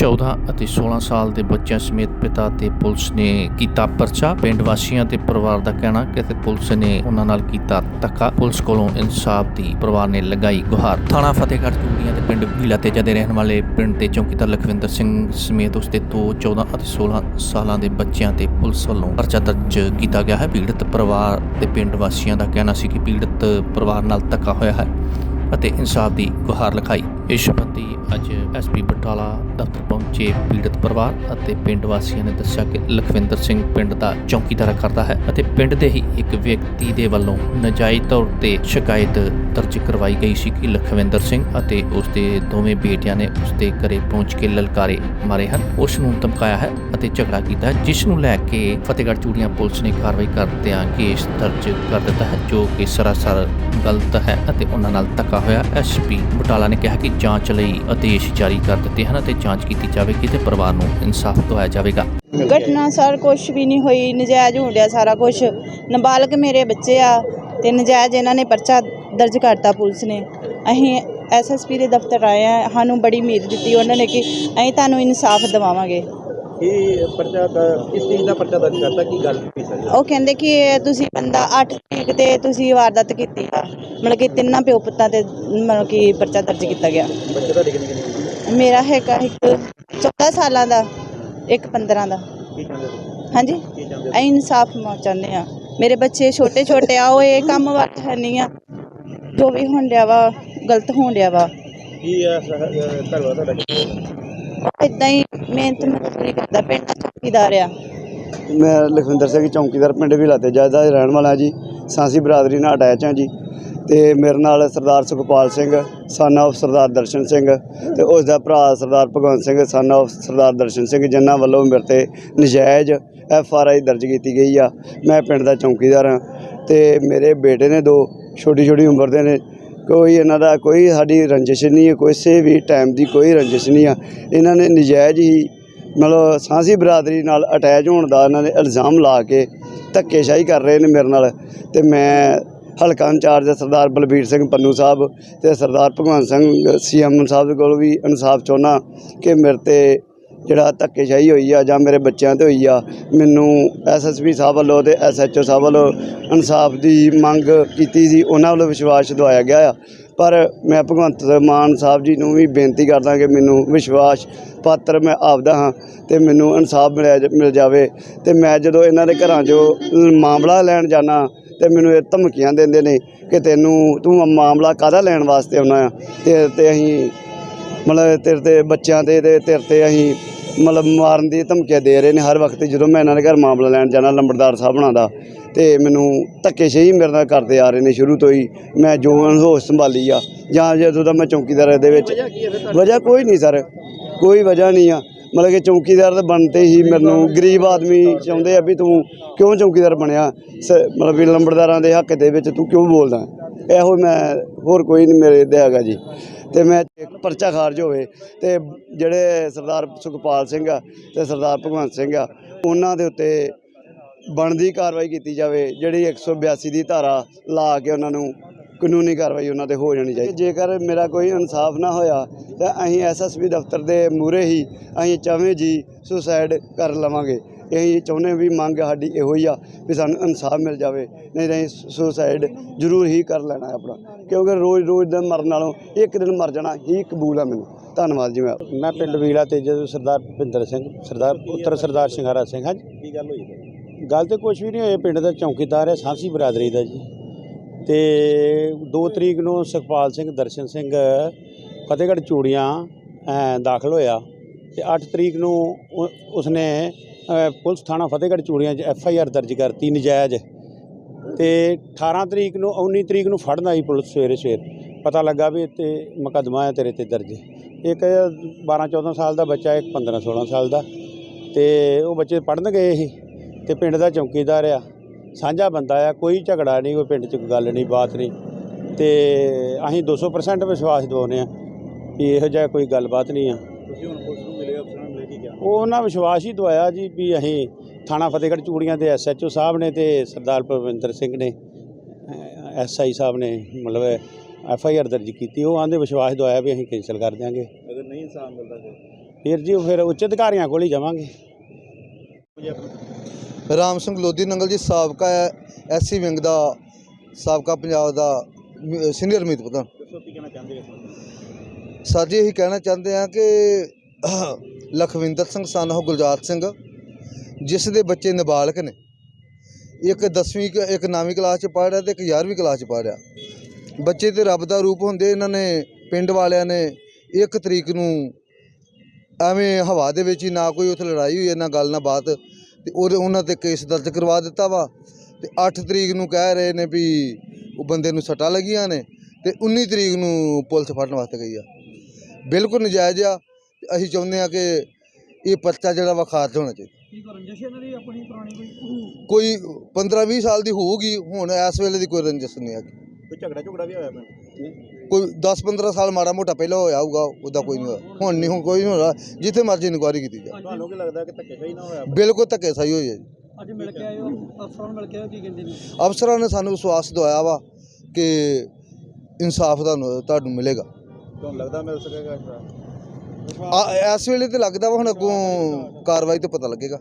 14 ਅਤੇ 16 ਸਾਲ ਦੇ ਬੱਚਿਆਂ ਸਮੇਤ ਪਿਤਾ ਤੇ ਪੁਲਿਸ ਨੇ ਕੀਤਾ ਪਰਚਾ। ਪਿੰਡ ਵਾਸੀਆਂ ਤੇ ਪਰਿਵਾਰ ਦਾ ਕਹਿਣਾ ਕਿ ਤੇ ਪੁਲਿਸ ਨੇ ਉਹਨਾਂ ਨਾਲ ਕੀਤਾ ਧੱਕਾ। ਪੁਲਿਸ ਕੋਲੋਂ ਇਨਸਾਫ ਦੀ ਪਰਿਵਾਰ ਨੇ ਲਗਾਈ ਗੁਹਾਰ। ਥਾਣਾ ਫਤਿਹਗੜ੍ਹ ਚੂੜੀਆਂ ਦੇ ਪਿੰਡ ਭੀਲਾ ਤੇਜਾ ਦੇ ਰਹਿਣ ਵਾਲੇ ਪਿੰਡ ਦੇ ਚੌਕੀਦਾਰ ਲਖਵਿੰਦਰ ਸਿੰਘ ਸਮੇਤ ਉਸਦੇ ਦੋ 14 ਅਤੇ 16 ਸਾਲਾਂ ਦੇ ਬੱਚਿਆਂ ਤੇ ਪੁਲਿਸ ਵੱਲੋਂ ਪਰਚਾ ਦਰਜ ਕੀਤਾ ਗਿਆ ਹੈ। ਪੀੜਤ ਪਰਿਵਾਰ ਤੇ ਪਿੰਡ ਵਾਸੀਆਂ ਦਾ ਕਹਿਣਾ ਸੀ ਕਿ ਪੀੜਤ ਪਰਿਵਾਰ ਨਾਲ ਧੱਕਾ ਹੋਇਆ ਹੈ ਅਤੇ ਇਨਸਾਫ ਦੀ ਗੁਹਾਰ ਲਗਾਈ ਇਸ ਸੰਬੰਧੀ ਅੱਜ ਐਸਪੀ ਬਟਾਲਾ ਦਫ਼ਤਰ ਪਹੁੰਚੇ ਪੀੜਤ ਪਰਿਵਾਰ ਅਤੇ ਪਿੰਡ ਵਾਸੀਆਂ ਨੇ ਦੱਸਿਆ ਕਿ ਲਖਵਿੰਦਰ ਸਿੰਘ ਪਿੰਡ ਦਾ ਚੌਕੀਦਾਰਾ ਕਰਦਾ ਹੈ ਅਤੇ ਪਿੰਡ ਦੇ ਹੀ ਇੱਕ ਵਿਅਕਤੀ ਦੇ ਵੱਲੋਂ ਨਜਾਇਜ਼ ਤੌਰ ਤੇ ਸ਼ਿਕਾਇਤ ਦਰਜ ਕਰਵਾਈ ਗਈ ਸੀ ਕਿ ਲਖਵਿੰਦਰ ਸਿੰਘ ਅਤੇ ਉਸ ਦੇ ਦੋਵੇਂ ਬੇਟਿਆਂ ਨੇ ਉਸ ਦੇ ਘਰੇ ਪਹੁੰਚ ਕੇ ਲਲਕਾਰੇ ਮਾਰੇ ਹਨ। ਉਸ ਨੂੰ ਧਮਕਾਇਆ ਹੈ ਅਤੇ ਝਗੜਾ ਕੀਤਾ ਹੈ, ਜਿਸ ਨੂੰ ਲੈ ਕੇ ਫਤਿਹਗੜ੍ਹ ਚੂੜੀਆਂ ਪੁਲਿਸ ਨੇ ਕਾਰਵਾਈ ਕਰਦਿਆਂ ਕੇਸ ਦਰਜ ਕਰ ਦਿੱਤਾ ਹੈ ਜੋ ਕਿ ਸਰਾਸਰ ਗਲਤ ਹੈ ਅਤੇ ਉਹਨਾਂ ਨਾਲ ਧੱਕਾ ਹੋਇਆ। ਐਸਪੀ ਬਟਾਲਾ ਨੇ ਕਿਹਾ ਕਿ ਜਾਂਚ ਲਈ ਆਦੇਸ਼ ਜਾਰੀ ਕਰ ਦਿੱਤੇ ਹਨ ਅਤੇ ਜਾਂਚ ਕੀਤੀ ਜਾਵੇਗੀ ਤੇ ਪਰਿਵਾਰ ਨੂੰ ਇਨਸਾਫ ਦਿਵਾਇਆ ਜਾਵੇਗਾ। ਘਟਨਾ ਸਰ ਕੁਛ ਵੀ ਨਹੀਂ ਹੋਈ, ਨਜਾਇਜ਼ ਹੋਣ ਸਾਰਾ ਕੁਝ ਨਾਬਾਲਗ ਮੇਰੇ ਬੱਚੇ ਆ ਤੇ ਨਜਾਇਜ਼ ਇਹਨਾਂ ਨੇ ਪਰਚਾ ਦਰਜ ਕਰਤਾ ਪੁਲਿਸ ਨੇ। ਅਸੀਂ ਐਸਐਸਪੀ ਦੇ ਦਫ਼ਤਰ ਆਏ ਆ ਸਾਨੂੰ ਬੜੀ ਉਮੀਦ ਦਿੱਤੀ ਉਹਨਾਂ ਨੇ ਕਿ ਅਸੀਂ ਤੁਹਾਨੂੰ ਇਨਸਾਫ ਦਿਵਾਵਾਂਗੇ। ਇਹ ਪਰਚਾ ਦਾ ਕਿਸ ਚੀਜ਼ ਦਾ ਪਰਚਾ ਦਰਜ ਕਰਤਾ ਕੀ ਗੱਲ ਕੀ ਸਰ? ਉਹ ਕਹਿੰਦੇ ਕਿ ਇਹ ਤੁਸੀਂ ਬੰਦਾ 8 ਤਰੀਕ ਤੇ ਤੁਸੀਂ ਵਾਰਦਾਤ ਕੀਤੀ ਆ। ਮਤਲਬ ਕਿ ਤਿੰਨਾਂ ਪਿਓ ਪੁੱਤਾਂ ਤੇ ਮਤਲਬ ਕਿ ਪਰਚਾ ਦਰਜ ਕੀਤਾ ਗਿਆ। ਬੱਚੇ ਦਾ ਕਿੰਨੇ ਕਿੰਨੇ ਮੇਰਾ ਹੈਗਾ ਇੱਕ 14 ਸਾਲਾਂ ਦਾ ਇੱਕ 15 ਦਾ। ਕੀ ਚਾਹੁੰਦੇ ਹੋ? ਹਾਂਜੀ? ਕੀ ਚਾਹੁੰਦੇ ਹੋ? ਅਸੀਂ ਇਨਸਾਫ ਚਾਹੁੰਦੇ ਆ ਮੇਰੇ ਬੱਚੇ ਛੋਟੇ ਛੋਟੇ ਆ ਉਹ ਇਹ ਕੰਮ ਵੱਟ ਹੈ ਨਹੀਂ ਆ। ਜੋ ਵੀ ਹੋਣ ਡਿਆ ਵਾ ਗਲਤ ਹੋਣ ਡਿਆ ਵਾ। ਕੀ ਆ ਅਹ ਘਰ ਵਾਲਾ ਤੁਹਾਡਾ? ਇਦਾਂ ਹੀ ਮਿਹਨਤ ਮਜ਼ਦੂਰੀ ਕਰਦਾ, ਪਿੰਡ ਦਾ ਚੌਕੀਦਾਰ ਆ। ਮੈਂ ਲਖਵਿੰਦਰ ਸਿੰਘ ਚੌਕੀਦਾਰ ਪਿੰਡ ਵੀ ਲਾਤੇ ਦਾ ਰਹਿਣ ਵਾਲਾ ਜੀ, ਸਾਂਸੀ ਬਰਾਦਰੀ ਨਾਲ ਅਟੈਚ ਹਾਂ ਜੀ। ਤੇ ਮੇਰੇ ਨਾਲ ਸਰਦਾਰ ਸੁਖਪਾਲ ਸਿੰਘ, son of ਸਰਦਾਰ ਦਰਸ਼ਨ ਸਿੰਘ ਤੇ ਉਸ ਦਾ ਭਰਾ ਸਰਦਾਰ ਭਗਵੰਤ ਸਿੰਘ, son of ਸਰਦਾਰ ਦਰਸ਼ਨ ਸਿੰਘ, ਜਿਨ੍ਹਾਂ ਵੱਲੋਂ ਮੇਰੇ ਤੇ ਨਜਾਇਜ਼ ਐਫ ਆਰ ਆਈ ਦਰਜ ਕੀਤੀ ਗਈ ਆ। ਮੈਂ ਪਿੰਡ ਦਾ ਚੌਕੀਦਾਰ ਹਾਂ ਤੇ ਮੇਰੇ ਬੇਟੇ ਨੇ ਦੋ ਛੋਟੀ ਛੋਟੀ ਉਮਰ ਦੇ ਨੇ। ਕੋਈ ਇਹਨਾਂ ਦਾ ਕੋਈ ਸਾਡੀ ਰੰਜਿਸ਼ ਨਹੀਂ ਹੈ, ਕਿਸੇ ਵੀ ਟਾਈਮ ਦੀ ਕੋਈ ਰੰਜਿਸ਼ ਨਹੀਂ ਆ। ਇਹਨਾਂ ਨੇ ਨਜਾਇਜ਼ ਹੀ ਮਤਲਬ ਸਾਂਸੀ ਬਰਾਦਰੀ ਨਾਲ ਅਟੈਚ ਹੋਣ ਦਾ ਇਹਨਾਂ ਨੇ ਇਲਜ਼ਾਮ ਲਾ ਕੇ ਧੱਕੇਸ਼ਾਹੀ ਕਰ ਰਹੇ ਨੇ ਮੇਰੇ ਨਾਲ। ਤੇ ਮੈਂ ਹਲਕਾ ਇੰਚਾਰਜ ਸਰਦਾਰ ਬਲਬੀਰ ਸਿੰਘ ਪੰਨੂ ਸਾਹਿਬ ਤੇ ਸਰਦਾਰ ਭਗਵੰਤ ਸਿੰਘ ਸੀਐਮ ਸਾਹਿਬ ਦੇ ਕੋਲ ਵੀ ਇਨਸਾਫ ਚਾਹੁੰਦਾ ਕਿ ਮੇਰੇ ਤੇ ਜਿਹੜਾ ਧੱਕੇਸ਼ਾਹੀ ਹੋਈ ਆ ਜਾਂ ਮੇਰੇ ਬੱਚਿਆਂ ਤੇ ਹੋਈ ਆ, ਮੈਨੂੰ ਐਸਐਸਪੀ ਸਾਹਿਬ ਵੱਲੋਂ ਤੇ ਐਸਐਚਓ ਸਾਹਿਬ ਵੱਲੋਂ ਇਨਸਾਫ ਦੀ ਮੰਗ ਕੀਤੀ ਸੀ, ਉਹਨਾਂ ਵੱਲੋਂ ਵਿਸ਼ਵਾਸ ਦਵਾਇਆ ਗਿਆ ਆ। ਪਰ ਮੈਂ ਭਗਵੰਤ ਮਾਨ ਸਾਹਿਬ ਜੀ ਨੂੰ ਵੀ ਬੇਨਤੀ ਕਰਦਾ ਕਿ ਮੈਨੂੰ ਵਿਸ਼ਵਾਸ ਪਾਤਰ ਮੈਂ ਆਪਦਾ ਹਾਂ ਤੇ ਮੈਨੂੰ ਇਨਸਾਫ ਮਿਲਿਆ ਜ- ਮਿਲ ਜਾਵੇ ਤੇ ਮੈਂ ਜਦੋਂ ਇਹਨਾਂ ਦੇ ਘਰਾਂ 'ਚੋਂ ਮਾਮਲਾ ਲੈਣ ਜਾਣਾ ਤੇ ਮੈਨੂੰ ਇਹ ਧਮਕੀਆਂ ਦਿੰਦੇ ਨੇ ਕਿ ਤੈਨੂੰ ਤੂੰ ਮਾਮਲਾ ਕਾਹਦਾ ਲੈਣ ਵਾਸਤੇ ਆਉਣਾ ਆ? ਤੇ ਤੇ ਅਸੀਂ ਮਤਲਬ ਤੇਰੇ ਤੇ ਬੱਚਿਆਂ ਤੇ ਤੇ ਤੇਰੇ ਤੇ ਅਸੀਂ ਮਤਲਬ ਮਾਰਨ ਦੀ ਧਮਕੀਆਂ ਦੇ ਰਹੇ ਨੇ ਹਰ ਵਕਤ ਜਦੋਂ ਮੈਂ ਇਹਨਾਂ ਦੇ ਘਰ ਮਾਮਲਾ ਲੈਣ ਜਾਣਾ ਲੰਬੜਦਾਰ ਸਾਹਿਬ ਹੁਣਾਂ ਦਾ ਤੇ ਮੈਨੂੰ ਧੱਕੇਸ਼ਾਹੀ ਮੇਰੇ ਨਾਲ ਕਰਦੇ ਆ ਰਹੇ ਨੇ ਸ਼ੁਰੂ ਤੋਂ ਹੀ। ਮੈਂ ਜੋ ਹੋਸ਼ ਸੰਭਾਲੀ ਆ ਜਾਂ ਜਦੋਂ ਦਾ ਮੈਂ ਚੌਕੀਦਾਰ ਦੇ ਵਿੱਚ ਵਜ੍ਹਾ ਕੋਈ ਨਹੀਂ ਸਰ ਕੋਈ ਵਜ੍ਹਾ ਨਹੀਂ ਆ। ਮਤਲਬ ਕਿ ਚੌਕੀਦਾਰ ਦੇ ਬਣਤੇ ਹੀ ਮੈਨੂੰ ਗਰੀਬ ਆਦਮੀ ਚਾਹੁੰਦੇ ਆ ਵੀ ਤੂੰ ਕਿਉਂ ਚੌਕੀਦਾਰ ਬਣਿਆ? ਮਤਲਬ ਵੀ ਲੰਬੜਦਾਰਾਂ ਦੇ ਹੱਕ ਦੇ ਵਿੱਚ ਤੂੰ ਕਿਉਂ ਬੋਲਦਾ? ਇਹੋ ਮੈਂ ਹੋਰ ਕੋਈ ਨਹੀਂ ਮੇਰੇ ਦੇ ਹੈਗਾ ਜੀ। ਤੇ ਮੈਂ ਪਰਚਾ ਖਾਰਜ ਹੋਵੇ ਤੇ ਜਿਹੜੇ ਸਰਦਾਰ ਸੁਖਪਾਲ ਸਿੰਘ ਆ ਤੇ ਸਰਦਾਰ ਭਗਵੰਤ ਸਿੰਘ ਆ, ਉਹਨਾਂ ਦੇ ਉੱਤੇ ਬਣਦੀ ਕਾਰਵਾਈ ਕੀਤੀ ਜਾਵੇ, ਜਿਹੜੀ 182 ਦੀ ਧਾਰਾ ਲਾ ਕੇ ਉਹਨਾਂ ਨੂੰ ਕਾਨੂੰਨੀ ਕਾਰਵਾਈ ਉਹਨਾਂ ਤੇ ਹੋ ਜਾਣੀ ਚਾਹੀਦੀ। ਜੇਕਰ ਮੇਰਾ ਕੋਈ ਇਨਸਾਫ ਨਾ ਹੋਇਆ, ਤਾਂ ਅਸੀਂ ਐਸਐਸਪੀ ਦਫ਼ਤਰ ਦੇ ਮੂਹਰੇ ਹੀ ਅਸੀਂ ਚਾਵੇਂ ਜੀ ਸੁਸਾਈਡ ਕਰ ਲਵਾਂਗੇ। ਅਸੀਂ ਚਾਹੁੰਦੇ ਵੀ ਮੰਗ ਸਾਡੀ ਇਹੋ ਹੀ ਆ ਵੀ ਸਾਨੂੰ ਇਨਸਾਫ ਮਿਲ ਜਾਵੇ ਨਹੀਂ ਤਾਂ ਅਸੀਂ ਸੁਸਾਈਡ ਜ਼ਰੂਰ ਹੀ ਕਰ ਲੈਣਾ ਆਪਣਾ। ਕਿਉਂਕਿ ਰੋਜ਼ ਰੋਜ਼ ਦਾ ਮਰਨ ਨਾਲੋਂ ਇੱਕ ਦਿਨ ਮਰ ਜਾਣਾ ਹੀ ਕਬੂਲ ਆ ਮੈਨੂੰ। ਧੰਨਵਾਦ ਜੀ ਮੈਂ ਮੈਂ ਪਿੰਡ ਵੀਲਾ ਤੇ ਜਦੋਂ ਸਰਦਾਰ ਭਿੰਦਰ ਸਿੰਘ ਸਰਦਾਰ ਪੁੱਤਰ ਸਰਦਾਰ ਸਿੰਘਾਰਾ ਸਿੰਘ ਹਾਂ ਜੀ। ਕੀ ਗੱਲ ਹੋਈ? ਗੱਲ ਤੇ ਕੁਝ ਵੀ ਨਹੀਂ ਹੋਏ ਪਿੰਡ ਦਾ ਚੌਕੀਦਾਰ ਹੈ ਸਾਂਸੀ ਬਰਾਦਰੀ ਦਾ ਜੀ। ਤੇ 2 ਤਰੀਕ ਨੂੰ ਸੁਖਪਾਲ ਸਿੰਘ ਦਰਸ਼ਨ ਸਿੰਘ ਫਤਿਹਗੜ੍ਹ ਚੂੜੀਆਂ ਦਾਖਲ ਹੋਇਆ। ਤੇ 8 ਤਰੀਕ ਨੂੰ ਉਸਨੇ ਪੁਲਿਸ ਥਾਣਾ ਫਤਿਹਗੜ੍ਹ ਚੂੜੀਆਂ 'ਚ ਐਫ ਆਈ ਆਰ ਦਰਜ ਕਰਤੀ ਨਜਾਇਜ਼ ਤੇ 18 ਤਰੀਕ ਨੂੰ 19 ਤਰੀਕ ਨੂੰ ਫੜਨ ਆਈ ਪੁਲਿਸ ਸਵੇਰੇ ਸਵੇਰ। ਪਤਾ ਲੱਗਾ ਵੀ ਤੇ ਮੁਕੱਦਮਾ ਹੈ ਤੇਰੇ ਤੇ ਦਰਜ। ਇੱਕ 12 14 ਸਾਲ ਦਾ ਬੱਚਾ, ਇੱਕ 15 16 ਸਾਲ ਦਾ। ਤੇ ਉਹ ਬੱਚੇ ਪੜਨ ਗਏ ਸੀ ਤੇ ਪਿੰਡ ਦਾ ਚੌਕੀਦਾਰ ਆ। ਸਾਂਝਾ ਬੰਦਾ ਆ, ਕੋਈ ਝਗੜਾ ਨਹੀਂ, ਕੋਈ ਪਿੰਡ 'ਚ ਕੋਈ ਗੱਲ ਨਹੀਂ, ਬਾਤ ਨਹੀਂ। ਤੇ ਅਸੀਂ 200% ਵਿਸ਼ਵਾਸ ਦਿਵਾਉਂਦੇ ਆ ਵੀ ਇਹੋ ਜਿਹਾ ਕੋਈ ਗੱਲਬਾਤ ਨਹੀਂ ਆ। ਤੁਸੀਂ ਹੁਣ ਪੁਲਿਸ ਨੂੰ ਮਿਲੇ ਅਫਸਰਾਂ ਨੂੰ ਮਿਲੇ ਕੀ ਕਿਹਾ? ਉਹ ਉਹਨਾਂ ਵਿਸ਼ਵਾਸ ਹੀ ਦਵਾਇਆ ਜੀ ਵੀ ਅਸੀਂ ਥਾਣਾ ਫਤਿਹਗੜ੍ਹ ਚੂੜੀਆਂ ਦੇ ਐਸਐਚਓ ਸਾਹਿਬ ਨੇ ਤੇ ਸਰਦਾਰ ਪਰਵਿੰਦਰ ਸਿੰਘ ਨੇ ਐਸਆਈ ਸਾਹਿਬ ਨੇ ਮਤਲਬ ਐਫ ਆਈ ਆਰ ਦਰਜ ਕੀਤੀ। ਉਹ ਆਂਦੇ ਵਿਸ਼ਵਾਸ ਦਵਾਇਆ ਵੀ ਅਸੀਂ ਕੈਂਸਲ ਕਰ ਦਿਆਂਗੇ। ਅਗਰ ਨਹੀਂ ਇਨਸਾਫ ਮਿਲਦਾ ਫਿਰ? ਫਿਰ ਜੀ ਉਹ ਫਿਰ ਉੱਚ ਅਧਿਕਾਰੀਆਂ ਕੋਲ ਹੀ ਜਾਵਾਂਗੇ। ਰਾਮ ਸਿੰਘ ਲੋਧੀ ਨੰਗਲ ਜੀ ਸਾਬਕਾ ਐਸਸੀ ਵਿੰਗ ਦਾ ਸਾਬਕਾ ਪੰਜਾਬ ਦਾ ਸੀਨੀਅਰ ਮੀਤ ਪ੍ਰਧਾਨ? ਸਰ ਜੀ ਇਹੀ ਕਹਿਣਾ ਚਾਹੁੰਦੇ ਆ ਕਿ ਲਖਵਿੰਦਰ ਸਿੰਘ, ਸਨ ਉਹ ਗੁਰਜਾਤ ਸਿੰਘ, ਜਿਸ ਦੇ ਬੱਚੇ ਨਾਬਾਲਗ ਨੇ। ਇੱਕ 10ਵੀਂ ਇੱਕ 9ਵੀਂ ਕਲਾਸ ਚ ਪੜ੍ਹ ਰਿਹਾ ਤੇ ਇੱਕ 11ਵੀਂ ਕਲਾਸ ਚ ਪੜ੍ਹ ਰਿਹਾ। ਬੱਚੇ ਤੇ ਰੱਬ ਦਾ ਰੂਪ ਹੁੰਦੇ, ਇਹਨਾਂ ਨੇ ਪਿੰਡ ਵਾਲਿਆਂ ਨੇ ਇੱਕ ਤਰੀਕ ਨੂੰ ਐਵੇਂ ਹਵਾ ਦੇ ਵਿੱਚ ਹੀ ਨਾ ਕੋਈ ਉੱਥੇ ਲੜਾਈ ਹੋਈ ਹੈ ਨਾ ਗੱਲ ਨਾ ਬਾਤ, ਤੇ ਉਹਦੇ, ਉਹਨਾਂ ਤੇ ਕੇਸ ਦਰਜ ਕਰਵਾ ਦਿੱਤਾ ਵਾ। ਤੇ 8 ਤਰੀਕ ਨੂੰ ਕਹਿ ਰਹੇ ਨੇ ਵੀ ਉਹ ਬੰਦੇ ਨੂੰ ਸੱਟਾਂ ਲੱਗੀਆਂ ਨੇ, ਤੇ 19 ਤਰੀਕ ਨੂੰ ਪੁਲਿਸ ਫੜਨ ਵਾਸਤੇ ਗਈ ਆ। ਬਿਲਕੁਲ ਨਜਾਇਜ਼ ਆ। ਅਸੀਂ ਚਾਹੁੰਦੇ ਆ ਕਿ ਇਹ ਪਰਚਾ ਜਿਹੜਾ ਵਾ ਖਾਰਜ ਹੋਣਾ ਚਾਹੀਦਾ। ਕੀ ਕੋ ਰੰਜਿਸ਼ ਇਹਨਾਂ ਦੀ ਆਪਣੀ ਪੁਰਾਣੀ ਕੋਈ ਕੋਈ 15 20 ਸਾਲ ਦੀ ਹੋਊਗੀ ਹੁਣ ਇਸ ਵੇਲੇ ਦੀ ਕੋਈ ਰੰਜਿਸ਼ ਨਹੀਂ ਹੈਗੀ। ਕੋਈ ਝਗੜਾ ਝਗੜਾ ਵੀ ਹੋਇਆ ਪਿੰਡ ਕੋਈ 10 15 ਸਾਲ ਮਾੜਾ ਮੋਟਾ ਪਹਿਲਾਂ ਹੋਇਆ ਹੋਊਗਾ ਉਹਦਾ ਕੋਈ ਨਹੀਂ ਹੋਇਆ। ਹੁਣ ਨਹੀਂ ਹੁਣ ਕੋਈ ਨਹੀਂ ਹੋਣਾ। ਜਿੱਥੇ ਮਰਜ਼ੀ ਇਨਕੁਆਇਰੀ ਕੀਤੀ ਜਾਏ ਤੁਹਾਨੂੰ ਕੀ ਲੱਗਦਾ ਕਿ ਧੱਕੇ ਹੀ ਨਾ ਹੋਇਆ ਬਿਲਕੁਲ ਧੱਕੇ ਸਹੀ ਹੋਈ ਹੈ ਜੀ। ਅੱਜ ਮਿਲ ਕੇ ਆਇਓ ਅਫਸਰਾਂ ਨੂੰ ਮਿਲ ਕੇ ਆਇਓ ਕੀ ਕਹਿੰਦੇ ਨੇ? ਅਫਸਰਾਂ ਨੇ ਸਾਨੂੰ ਵਿਸ਼ਵਾਸ ਦਵਾਇਆ ਵਾ ਕਿ ਇਨਸਾਫ ਤੁਹਾਨੂੰ ਤੁਹਾਨੂੰ ਮਿਲੇਗਾ। ਤੁਹਾਨੂੰ ਲੱਗਦਾ ਮਿਲ ਸਕੇਗਾ ਆ ਇਸ ਵੇਲੇ ਤੇ ਲੱਗਦਾ ਵਾ ਹੁਣ ਅੱਗੋਂ ਕਾਰਵਾਈ ਤੋਂ ਪਤਾ ਲੱਗੇਗਾ।